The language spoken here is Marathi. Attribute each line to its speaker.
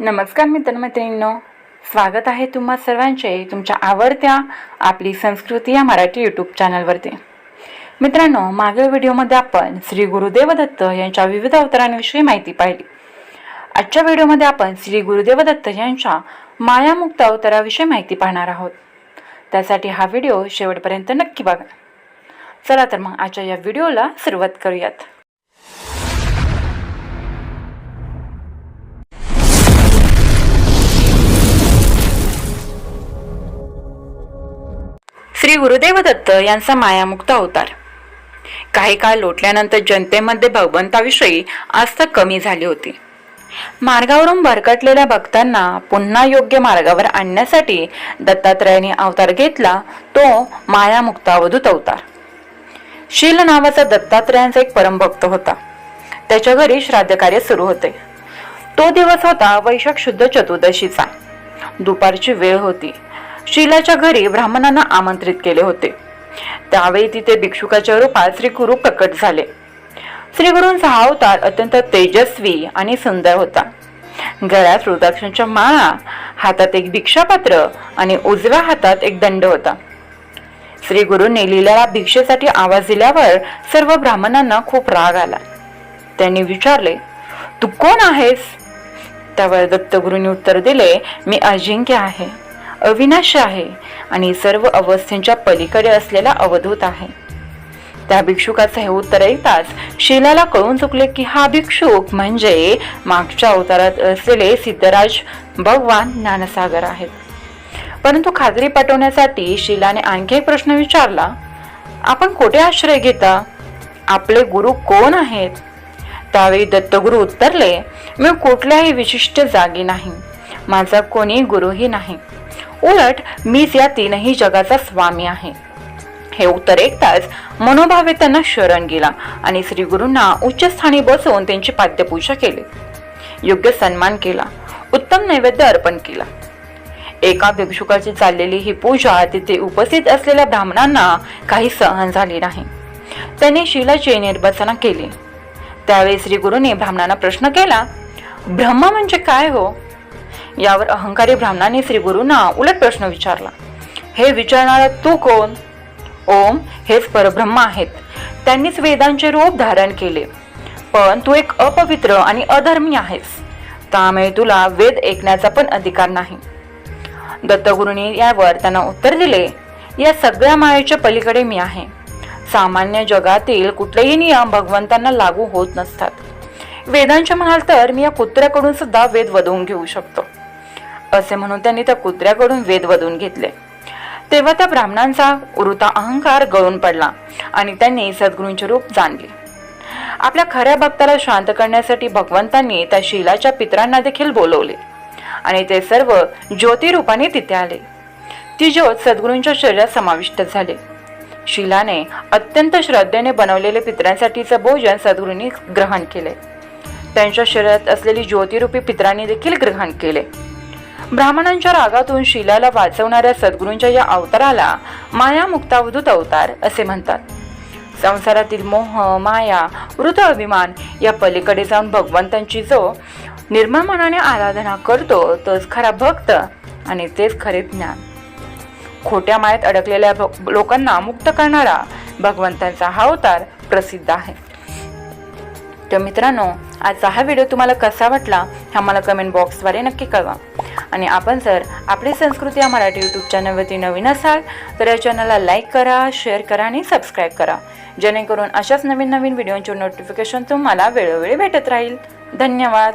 Speaker 1: नमस्कार मित्रमैत्रिणींनो. स्वागत आहे तुम्हा सर्वांचे तुमच्या आवडत्या आपली संस्कृती या मराठी यूट्यूब चॅनलवरती मित्रांनो मागील व्हिडिओमध्ये आपण श्री गुरुदेव दत्त यांच्या विविध अवतारांविषयी माहिती पाहिली. आजच्या व्हिडिओमध्ये आपण श्री गुरुदेव दत्त यांच्या मायामुक्त अवताराविषयी माहिती पाहणार आहोत. त्यासाठी हा व्हिडिओ शेवटपर्यंत नक्की बघा. चला तर मग आजच्या या व्हिडिओला सुरुवात करूयात. श्री गुरुदेव दत्त यांचा मायामुक्त अवतार. काही काळ लोटल्यानंतर जनतेमध्ये भगवंताविषयी आस्था कमी झाली होती. मार्गावरून भरकटलेल्या भक्तांना पुन्हा योग्य मार्गावर आणण्यासाठी दत्तात्रयाने अवतार घेतला तो मायामुक्तावधूत अवतार. शील नावाचा दत्तात्रयांचा एक परमभक्त होता. त्याच्या घरी श्राद्ध कार्य सुरू होते. तो दिवस होता वैशाख शुद्ध चतुर्दशीचा. दुपारची वेळ होती. शीलाच्या घरी ब्राह्मणांना आमंत्रित केले होते. त्यावेळी तिथे भिक्षुकाच्या रूपात श्री गुरु प्रकट झाले. श्री गुरूंचा हा अवतार अत्यंत तेजस्वी आणि सुंदर होता. गळ्यात रुद्राक्षांच्या माळा हातात एक भिक्षापात्र आणि उजव्या हातात एक दंड होता. श्री गुरूंनी लिलाला भिक्षेसाठी आवाज दिल्यावर सर्व ब्राह्मणांना खूप राग आला. त्यांनी विचारले तू कोण आहेस? त्यावर दत्तगुरूंनी उत्तर दिले मी अजिंक्य आहे. अविनाश आहे आणि सर्व अवस्थेंच्या पलीकडे असलेला अवधूत आहे. त्या भिक्षुकाचं हे उत्तर ऐकताच शिलाला कळून चुकले की हा भिक्षुक म्हणजे मागच्या अवतारात असलेले सिद्धराज भगवान ज्ञानसागर आहेत. परंतु खात्री पटवण्यासाठी शिलाने आणखी एक प्रश्न विचारला आपण कोठे आश्रय घेता? आपले गुरु कोण आहेत? त्यावेळी दत्तगुरु उत्तरले मी कुठल्याही विशिष्ट जागी नाही. माझा कोणी गुरुही नाही. उलट मीच या तीनही जगाचा स्वामी आहे. हे उत्तर ऐकताच मनोभावे त्यांना शरण गेला आणि श्री गुरूंना बसवून त्यांची पाद्यपूजा केली. योग्य सन्मान केला उत्तम नैवेद्य अर्पण केला. एका भिक्षुकाची चाललेली ही पूजा तिथे उपस्थित असलेल्या ब्राह्मणांना काही सहन झाली नाही. त्यांनी शिलाची निर्बसना केली. त्यावेळी श्री गुरुने ब्राह्मणांना प्रश्न केला ब्रह्म म्हणजे काय हो? यावर अहंकारी ब्राह्मणाने श्रीगुरूंना उलट प्रश्न विचारला. हे विचारणारा तू कोण? ओम हेच परब्रह्म आहेत. त्यांनीच वेदांचे रूप धारण केले. पण तू एक अपवित्र आणि अधर्मी आहेस. त्यामुळे तुला वेद ऐकण्याचा पण अधिकार नाही. दत्तगुरूंनी यावर त्यांना उत्तर दिले या सगळ्या मायेच्या पलीकडे मी आहे. सामान्य जगातील कुठलेही नियम भगवंतांना लागू होत नसतात. वेदांचे म्हणाल तर मी या कुत्र्याकडून सुद्धा वेद वधवून घेऊ शकतो. असे म्हणून त्यांनी त्या कुत्र्याकडून वेद वधून घेतले. तेव्हा त्या ब्राह्मणांचा उरुता अहंकार गळून पडला आणि त्यांनी सद्गुरूंचे रूप जाणले. आपल्या खऱ्या भक्ताला शांत करण्यासाठी भगवंतांनी त्या शिलाच्या पित्रांना देखील बोलवले आणि ते सर्व ज्योतिरूपाने तिथे आले. ती ज्योत सद्गुरूंच्या शरीरात समाविष्ट झाले. शिलाने अत्यंत श्रद्धेने बनवलेले पित्रांसाठीचं भोजन सद्गुरूंनी ग्रहण केले. त्यांच्या शरीरात असलेली ज्योतिरूपी पित्रांनी देखील ग्रहण केले. ब्राह्मणांच्या रागातून शिलाला वाचवणाऱ्या सद्गुरूंच्या या अवताराला माया मुक्तावधूत अवतार असे म्हणतात. संसारातील मोह माया वृत अभिमान या पलीकडे जाऊन भगवंतांची जो निर्मळ मनाने आराधना करतो तोच खरा भक्त आणि तेच खरे ज्ञान. खोट्या मायात अडकलेल्या लोकांना मुक्त करणारा भगवंतांचा हा अवतार प्रसिद्ध आहे. तर मित्रांनो आजचा हा व्हिडिओ तुम्हाला कसा वाटला हा मला कमेंट बॉक्सद्वारे नक्की कळवा. आणि आपण जर आपली संस्कृती या मराठी यूट्यूब चॅनलवरती नवीन असाल तर या चॅनलला लाईक करा शेअर करा आणि सबस्क्राईब करा. जेणेकरून अशाच नवीन नवीन व्हिडिओंचे नोटिफिकेशन तुम्हाला वेळोवेळी भेटत राहील. धन्यवाद.